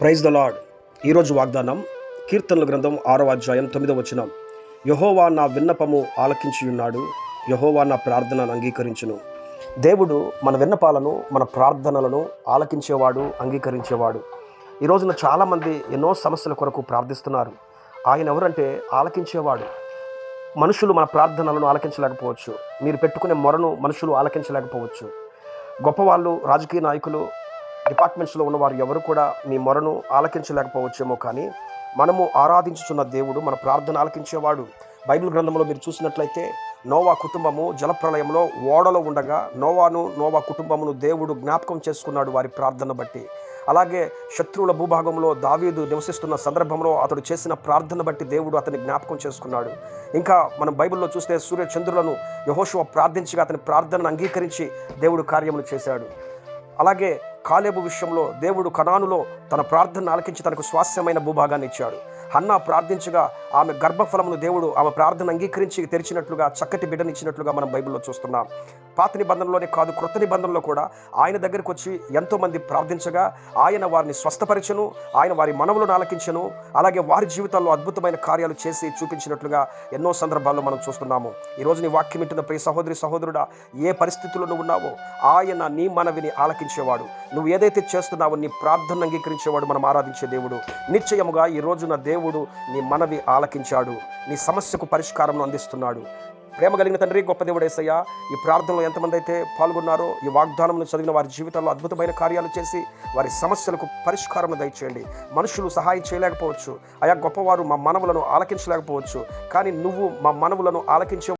Praise the lord ఈరోజు వాగ్దానం కీర్తనల గ్రంథం ఆరో అధ్యాయం తొమ్మిదవ వచనం. యహోవా నా విన్నపము ఆలకించియున్నాడు యహోవా నా ప్రార్థనను అంగీకరించును. దేవుడు మన విన్నపాలను మన ప్రార్థనలను ఆలకించేవాడు అంగీకరించేవాడు. ఈ రోజున చాలామంది ఎన్నో సమస్యల కొరకు ప్రార్థిస్తున్నారు. ఆయన ఎవరంటే ఆలకించేవాడు. మనుషులు మన ప్రార్థనలను ఆలకించలేకపోవచ్చు. మీరు పెట్టుకునే మొరను మనుషులు ఆలకించలేకపోవచ్చు. గొప్పవాళ్ళు రాజకీయ నాయకులు డిపార్ట్మెంట్స్లో ఉన్నవారు ఎవరు కూడా మీ మొరను ఆలకించలేకపోవచ్చేమో కానీ మనము ఆరాధించుచున్న దేవుడు మన ప్రార్థన ఆలకించేవాడు. బైబిల్ గ్రంథంలో మీరు చూసినట్లయితే నోవా కుటుంబము జలప్రలయంలో ఓడలో ఉండగా నోవాను నోవా కుటుంబమును దేవుడు జ్ఞాపకం చేసుకున్నాడు వారి ప్రార్థన బట్టి. అలాగే శత్రువుల భూభాగంలో దావీదు నివసిస్తున్న సందర్భంలో అతడు చేసిన ప్రార్థన బట్టి దేవుడు అతని జ్ఞాపకం చేసుకున్నాడు. ఇంకా మనం బైబిల్లో చూస్తే సూర్య చంద్రులను ప్రార్థించగా అతని ప్రార్థనను అంగీకరించి దేవుడు కార్యములు చేశాడు. అలాగే కాలేబు విషయంలో దేవుడు కణానులో తన ప్రార్థన ఆలకించి తనకు స్వాస్థ్యమైన భూభాగాన్ని ఇచ్చాడు. హన్నా ప్రార్థించగా ఆమె గర్భఫలమును దేవుడు ఆమె ప్రార్థన అంగీకరించి తెరిచినట్లుగా చక్కటి బిడ్డనిచ్చినట్లుగా మనం బైబిల్లో చూస్తున్నాం. పాత నిబంధనలోనే కాదు క్రొత్త నిబంధనలో కూడా ఆయన దగ్గరికి వచ్చి ఎంతోమంది ప్రార్థించగా ఆయన వారిని స్వస్థపరిచను ఆయన వారి మనవులను ఆలకించను అలాగే వారి జీవితాల్లో అద్భుతమైన కార్యాలు చేసి చూపించినట్లుగా ఎన్నో సందర్భాల్లో మనం చూస్తున్నాము. ఈ నీ వాక్యం ఇంటున్న ప్రియ సహోదరి సహోదరుడా ఏ పరిస్థితుల్లో నువ్వు ఉన్నావో ఆయన నీ మనవిని ఆలకించేవాడు. నువ్వు ఏదైతే చేస్తున్నావో నీ ప్రార్థన అంగీకరించేవాడు మనం ఆరాధించే దేవుడు. నిశ్చయముగా ఈ రోజున దేవుడు నీ మనవి ఆలకించాడు నీ సమస్యకు పరిష్కారం అందిస్తున్నాడు. ప్రేమ కలిగిన తండ్రి గొప్ప దేవుడు ఏసయ్యా ఈ ప్రార్థనలో ఎంతమంది అయితే పాల్గొన్నారో ఈ వాగ్దానం చదివిన వారి జీవితంలో అద్భుతమైన కార్యాలు చేసి వారి సమస్యలకు పరిష్కారం దయచేయండి. మనుషులు సహాయం చేయలేకపోవచ్చు. ఆయా గొప్పవారు మా మనవులను ఆలకించలేకపోవచ్చు. కానీ నువ్వు మా మనవులను ఆలకించే